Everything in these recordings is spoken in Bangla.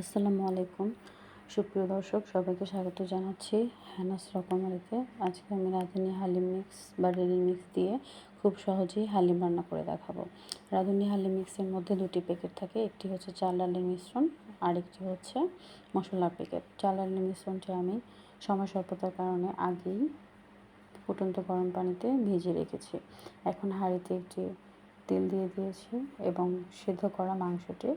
আসসালামু আলাইকুম। সুপ্রিয় দর্শক, সবাইকে স্বাগত জানাচ্ছি হ্যানাস রকমারিতে। আজকে আমি রাঁধুনি হালিম মিক্স বা রেডি মিক্স দিয়ে খুব সহজেই হালিম রান্না করে দেখাবো। রাঁধুনি হালিম মিক্সের মধ্যে দুটি প্যাকেট থাকে, একটি হচ্ছে চাল ডালের মিশ্রণ, আরেকটি হচ্ছে মশলার প্যাকেট। চাল ডালের মিশ্রণটি আমি সময় স্বল্পতার কারণে আগেই ফুটন্ত গরম পানিতে ভিজিয়ে রেখেছি। এখন হাঁড়িতে একটি তেল দিয়ে দিয়েছি এবং সিদ্ধ করা মাংসটি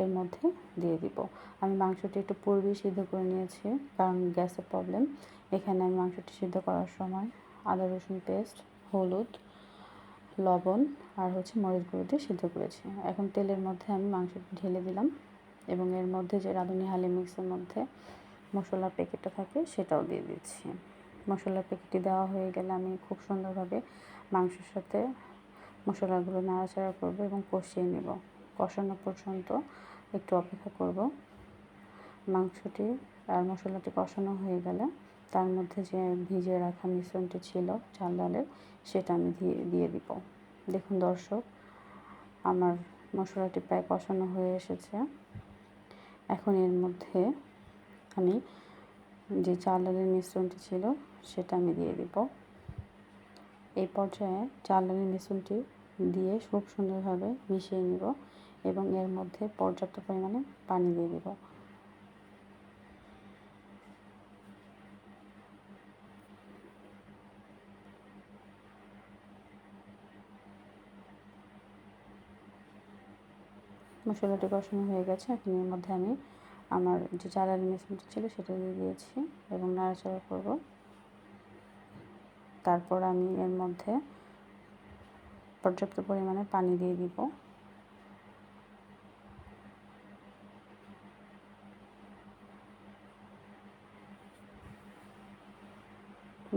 এর মধ্যে দিয়ে দিব। আমি মাংসটি একটু পূর্বেই সিদ্ধ করে নিয়েছি কারণ গ্যাসের প্রবলেম। এখানে আমি মাংসটি সিদ্ধ করার সময় আদা, রসুন পেস্ট, হলুদ, লবণ আর হচ্ছে মরিচ গুঁড়ো দিয়ে সিদ্ধ করেছি। এখন তেলের মধ্যে আমি মাংসটি ঢেলে দিলাম এবং এর মধ্যে যে রাঁধুনি হালি মিক্সের মধ্যে মশলার প্যাকেটটা থাকে সেটাও দিয়ে দিচ্ছি। মশলার প্যাকেটটি দেওয়া হয়ে গেলে আমি খুব সুন্দরভাবে মাংসের সাথে মশলাগুলো নাড়াচাড়া করব এবং কষিয়ে নেব। কষানো পর্যন্ত একটু অপেক্ষা করব। মাংসটি আর মশলাটি কষানো হয়ে গেলে তার মধ্যে যে ভিজে রাখা মিশ্রণটি ছিল চাল ডালের, সেটা আমি দিয়ে দিয়ে দিব। দেখুন দর্শক, আমার মশলাটি প্রায় কষানো হয়ে এসেছে। এখন এর মধ্যে আমি যে চাল ডালের মিশ্রণটি ছিল, সেটা আমি দিয়ে দিব। এই পর্যায়ে চাল ডালের মিশ্রণটি দিয়ে খুব সুন্দরভাবে মিশিয়ে নিব এবং এর মধ্যে পর্যাপ্ত পরিমাণে পানি দিয়ে দিব। মশলাটি কষানো হয়ে গেছে, এখন এর মধ্যে আমি আমার যে চালের মিশ্রণটা ছিল সেটা দিয়ে দিয়েছি এবং নাড়াচাড়া করব। তারপর আমি এর মধ্যে পর্যাপ্ত পরিমাণে পানি দিয়ে দিব।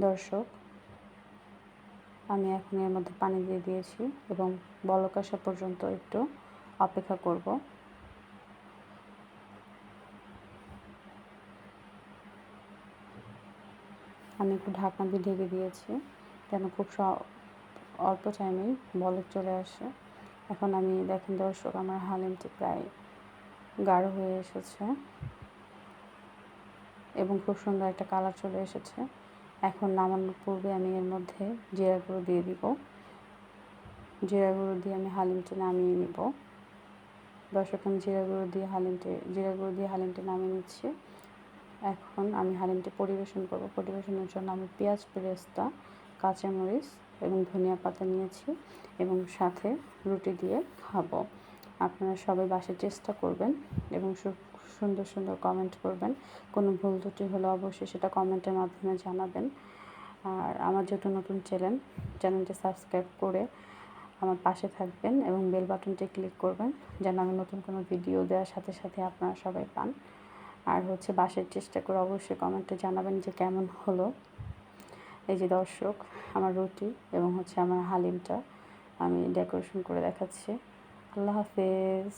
দর্শক, আমি এখন এর মধ্যে পানি দিয়ে দিয়েছি এবং বলক আসা পর্যন্ত একটু অপেক্ষা করব। আমি একটু ঢাকনা দিয়ে ঢেকে দিয়েছি, যেন খুব অল্প টাইমেই বলক চলে আসে। এখন আমি, দেখেন দর্শক, আমার হালিমটি প্রায় গাঢ় হয়ে এসেছে এবং খুব সুন্দর একটা কালার চলে এসেছে। এখন নামানোর পূর্বে আমি এর মধ্যে জিরা গুঁড়ো দিয়ে দিব। জিরা গুঁড়ো দিয়ে আমি হালিমটি নামিয়ে নিব। দর্শক, আমি জিরা গুঁড়ো দিয়ে হালিমটি, জিরা গুঁড়ো দিয়ে হালিমটি নামিয়ে নিচ্ছি। এখন আমি হালিমটি পরিবেশন করব। পরিবেশনের জন্য আমি পেঁয়াজ পেরেস্তা, কাঁচামরিচ এবং ধনিয়া পাতা নিয়েছি এবং সাথে রুটি দিয়ে খাব। আপনারা সবাই বাসায় চেষ্টা করবেন এবং সুন্দর সুন্দর কমেন্ট করবেন। কোনো ভুল ত্রুটি হলে অবশ্যই সেটা কমেন্টের মাধ্যমে জানাবেন। আর আমার যেহেতু নতুন চ্যানেল চ্যানেলটি সাবস্ক্রাইব করে আমার পাশে থাকবেন এবং বেল বাটনটি ক্লিক করবেন যেন আমি নতুন কোনো ভিডিও দেওয়ার সাথে সাথে আপনারা সবাই পান। আর হচ্ছে বাসের চেষ্টা করে অবশ্যই কমেন্টে জানাবেন যে কেমন হলো। এই যে দর্শক, আমার রুটি এবং হচ্ছে আমার হালিমটা আমি ডেকোরেশন করে দেখাচ্ছি। আল্লাহ হাফেজ।